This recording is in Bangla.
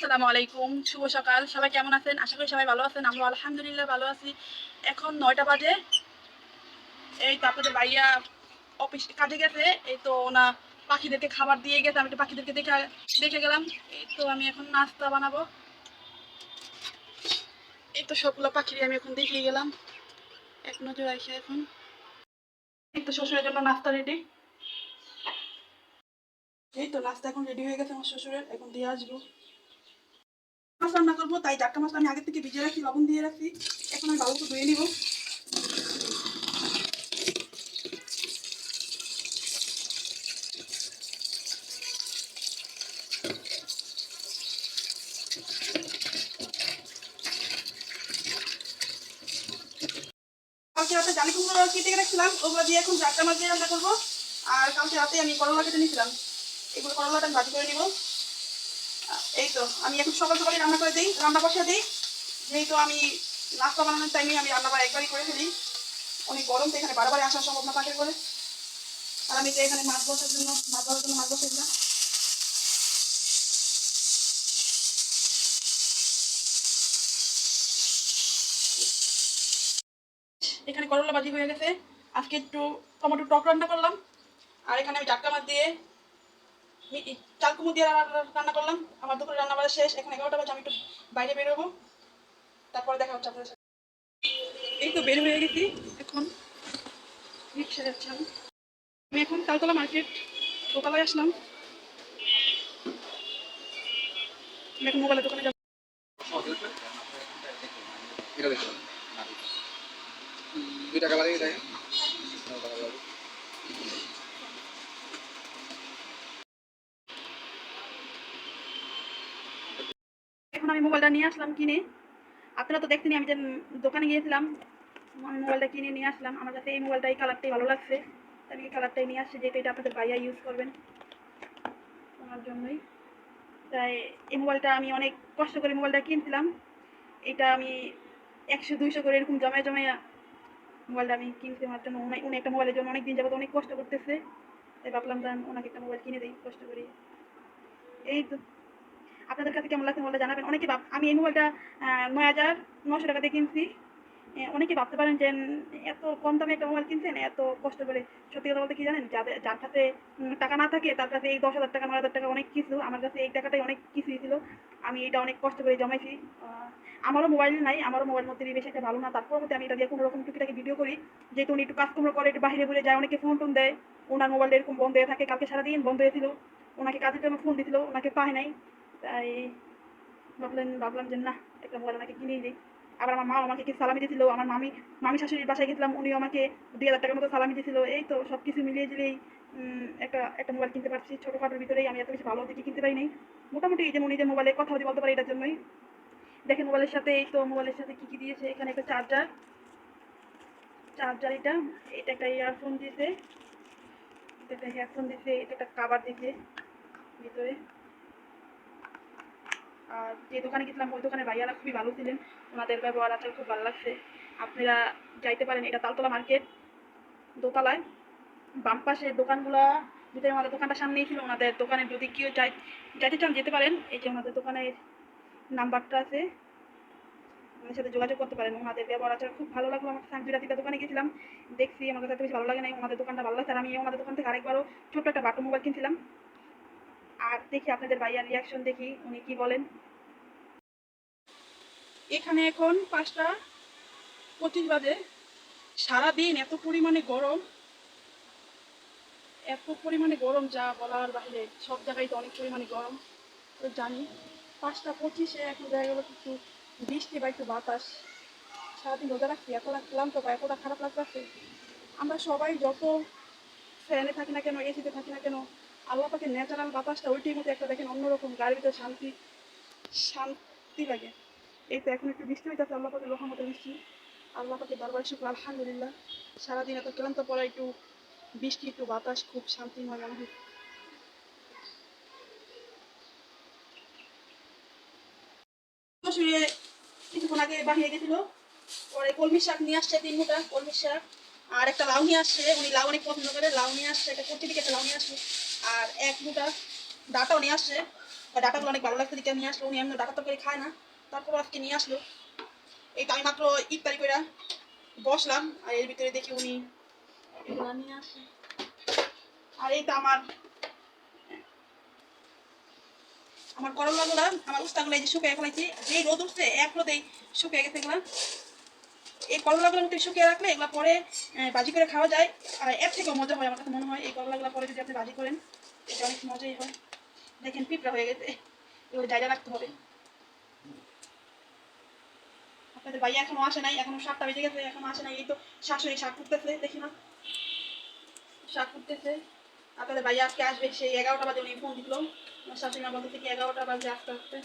আসসালামু আলাইকুম, শুভ সকাল। সবাই কেমন আছেন? আশা করি সবাই ভালো আছেন আমরা আলহামদুলিল্লাহ ভালো আছি। এখন নয়টা বাজে। এই তো আপনাদের ভাইয়া অফিস কাজে গেছে। এই তো ওনা পাখিদেরকে খাবার দিয়ে গেছে, আমি একটু পাখিদেরকে দেখে দেখে গেলাম। এই তো আমি এখন নাস্তা বানাবো। এই তো সবগুলো পাখিরই আমি এখন দেখে গেলাম। এক নজর আসে এখন। এই তো শ্বশুরের জন্য নাস্তা রেডি এই তো নাস্তা এখন রেডি হয়ে গেছে আমার শ্বশুরের, এখন দিয়ে আসব। মাছ রান্না করব, তাই চারটা মাছ আমি আগে থেকে ভিজিয়ে রাখি, লবণ দিয়ে রাখি। এখন আমি করে ধুয়ে নিব। কালকে জালি কুমড়ো কেটে রেখেছিলাম, ওগুলো দিয়ে এখন চারটা মাছ দিয়ে রান্না করব। আর কালকে রাতে আমি করলা কেটে নিয়েছিলাম। এগুলো করলাটা ভাজি করে নিব। এই তো, আমি এখন সকাল সকালে রান্না করে দিই, রান্না বসে দিই। যেহেতু আমি নাস্তা বানানোর টাইমে আমি রান্না একবারই করে ফেলি। অনেক গরম, তো এখানে বারবার আসা সম্ভব না পাখির করে আর আমি তো এখানে মাছ বসার জন্য, মাছ ধরার জন্য মাছ বসে দিলাম এখানে করলা ভাজি হয়ে গেছে। আজকে একটু টমেটো টক রান্না করলাম। আর এখানে আমি টাটকা মাছ দিয়ে চাল কুমড়ো দিয়ে রান্না করলাম। আমার দুপুরে রান্না বাড়া শেষ। এখন এগারোটা বাজে, আমি একটু বাইরে বেরোবো। তারপরে দেখা হচ্ছে আপনাদের সাথে। এই তো বের হয়ে গেছি। এখন রিক্সা যাচ্ছি আমি এখন তালতলা মার্কেট দোতলায় আসলাম। আমি এখন মোবাইলের দোকানে যাব। দুই টাকা লাগে দেখেন আমি মোবাইলটা নিয়ে আসলাম কিনে। আপনারা তো দেখতেনি আমি যে দোকানে গিয়েছিলাম, আমি মোবাইলটা কিনে নিয়ে আসলাম। আমার কাছে এই মোবাইলটা এই কালারটাই ভালো লাগছে। আমি এই কালারটাই নিয়ে আসছি, যেহেতু এটা আপনাদের ভাইয়া ইউজ করবেন আমার জন্যই। তাই এই মোবাইলটা আমি অনেক কষ্ট করে মোবাইলটা কিনছিলাম। এটা আমি একশো, দুইশো করে এরকম জমায় জমাইয়া মোবাইলটা আমি কিনছি আমার জন্য। উনি একটা মোবাইলের জন্য অনেক দিন যাবত অনেক কষ্ট করতেছে। তাই ভাবলাম ওনাকে একটা মোবাইল কিনে দিই, কষ্ট করি। এই তো আপনাদের কাছে কেমন লাগছে মোবাইলটা জানাবেন। অনেকে ভাব আমি এই মোবাইলটা নয় হাজার নশো টাকা দিয়ে কিনছি অনেকে ভাবতে পারেন যে, এত কম দামে একটা মোবাইল কিনছেন, এত কষ্ট করে। সত্যি কথা বলতে কি জানেন? যাদের যার কাছে টাকা না থাকে, তার কাছে এই দশ হাজার টাকা, নয় হাজার টাকা অনেক কিছু। আমার কাছে এই টাকাটাই অনেক কিছুই ছিল। আমি এটা অনেক কষ্ট করে জমাইছি। আমারও মোবাইল নাই, আমারও মোবাইল মধ্যে বেশি একটা ভালো না। তারপর মধ্যে আমি এটা দিয়ে কোনো রকম টুকিটাকি ভিডিও করি। যেহেতু উনি একটু কাজকর্ম করে, একটু বাইরে ঘুরে যায়, অনেকে ফোন টোন দেয়। ওনার মোবাইল এরকম বন্ধ হয়ে থাকে, কালকে সারাদিন বন্ধ হয়েছিল ওনাকে কাজের জন্য ফোন দিছিল, ওনাকে পায় নাই। তাই ভাবলেন, ভাবলাম যে না, একটা মোবাইল আমাকে কিনেই দিই। আবার আমার মা আমাকে কি সালামি দিয়েছিল? আমার মামি মামি শাশুড়ির বাসায় গেছিলাম, উনিও আমাকে দুই হাজার টাকার মতো সালামি দিয়েছিল। এই তো সব কিছু মিলিয়ে দিলেই একটা একটা মোবাইল কিনতে পারছি। ছোটোখাটোর ভিতরেই আমি এত বেশি ভালো দিকে কিনতে পারি নাই মোটামুটি এই যেমন নিজের মোবাইলে কথা বলতে বলতে পারি এটার জন্যই। দেখেন মোবাইলের সাথে, এই তো মোবাইলের সাথে কী কী দিয়েছে? এখানে একটা চার্জার চার্জার এটা এটা একটা ইয়ারফোন দিয়েছে। এটা একটা হেডফোন দিয়েছে, এটা একটা কাবার দিয়েছে ভিতরে। যে দোকানে গেছিলাম, ওই দোকানে ভাইয়ারা খুবই ভালো ছিলেন। ওনাদের ব্যবহার আচার খুব ভালো লাগছে। আপনারা যাইতে পারেন, এটা তালতলা মার্কেট, দোতলায়। বাম পাশে দোকানগুলা, ভিতরে আমাদের দোকানটা সামনেই ছিল, ওনাদের দোকানে যদি কেউ যাই যাইতে চান, যেতে পারেন। এই যে ওনাদের দোকানের নাম্বারটা আছে, ওনার সাথে যোগাযোগ করতে পারেন। ওনাদের ব্যবহার আচার খুব ভালো লাগল আমার সাংজু রাতিটা দোকানে গেছিলাম। দেখছি, আমার কাছে বেশি ভালো লাগে নাই ওনাদের দোকানটা ভালো লাগছে। আর আমি ওনাদের দোকান থেকে আরেকবারও ছোট্ট একটা বাটন মোবাইল কিনছিলাম। আর দেখি আপনাদের ভাইয়ার রিয়াকশন দেখি, উনি কি বলেন। এখানে এখন পাঁচটা পঁচিশ বাজে। সারাদিন এত পরিমাণে গরম, এত পরিমাণে গরম যা বলার বাইরে সব জায়গায় তো অনেক পরিমাণে গরম। তো জানি পাঁচটা পঁচিশে এখন দেখা গেলো কিছু বৃষ্টি বা একটু বাতাস। সারাদিন রোজা রাখছি, এত ক্লান্ত বা এতটা খারাপ লাগতেছে। আমরা সবাই যত ফ্যানে থাকি না কেন এসিতে থাকি না কেন আল্লাহ পাকে ন্যাচারাল বাতাসটা ওইটির মধ্যে একটা দেখেন অন্যরকম গাড়ির ভিতরে শান্তি শান্তি লাগে। এই তো এখন একটু বৃষ্টি হইতেছে, আল্লাহ পাকে রহমতে বৃষ্টি। আল্লাহ পাকে বারবার শুক্র, আলহামদুলিল্লাহ। সারাদিন এত ক্লান্ত পরে একটু বৃষ্টি, একটু বাতাস, খুব শান্তিময় মনে হয়। কিছুক্ষণ আগে বাহিরে গেছিল, পরে কলমি শাক নিয়ে আসছে তিন মুটা কলমি শাক। আর একটা লাউ নিয়ে আসছে, উনি লাউ অনেক পছন্দ করে, লাউ নিয়ে আসছে, একটা কুর্তি থেকে একটা লাউ নিয়ে আসছে। আর এক মুটা ডাটাও নিয়ে আসছে। ডাটাগুলো অনেক ভালো লাগছে দিকে নিয়ে আসলো উনি এমনি ডাটা তরকারি খায় না। তারপর আজকে নিয়ে আসলো। এই তো আমি মাত্র ইফতারি করে বসলাম। আর এর ভিতরে দেখি উনি এগুলো নিয়ে আসে। আর এই তো আমার আমার করলাগুলো, আমার উস্তাগুলো এই যে শুকিয়ে ফেলাইছি। যেই রোদ উঠছে, এক রোদেই শুকিয়ে গেছে এগুলা। এই করলাগুলোর মধ্যে শুকিয়ে রাখলে এগুলো পরে ভাজি করে খাওয়া যায়। আর এর থেকেও মজা হয়, আমার কাছে মনে হয়, এই করলাগুলো পরে যদি আপনি ভাজি করেন, এটা অনেক মজাই হয়। দেখেন, পিঁপড়া হয়ে গেছে। এগুলো জায়গা রাখতে হবে। আপনাদের ভাই এখনও আসে নাই, এখনও সাতটা বেজে গেছে, এখনও আসে নাই। এই তো শাশুড়ি শাক করতেছে দেখি না। শাক করতেছে আপনাদের ভাই আজকে আসবে, সেই এগারোটা বাজে উনি ফোন দিল। শাশুড়ি মা বলতেছে কি, এগারোটা বাজে আসতে আসতে।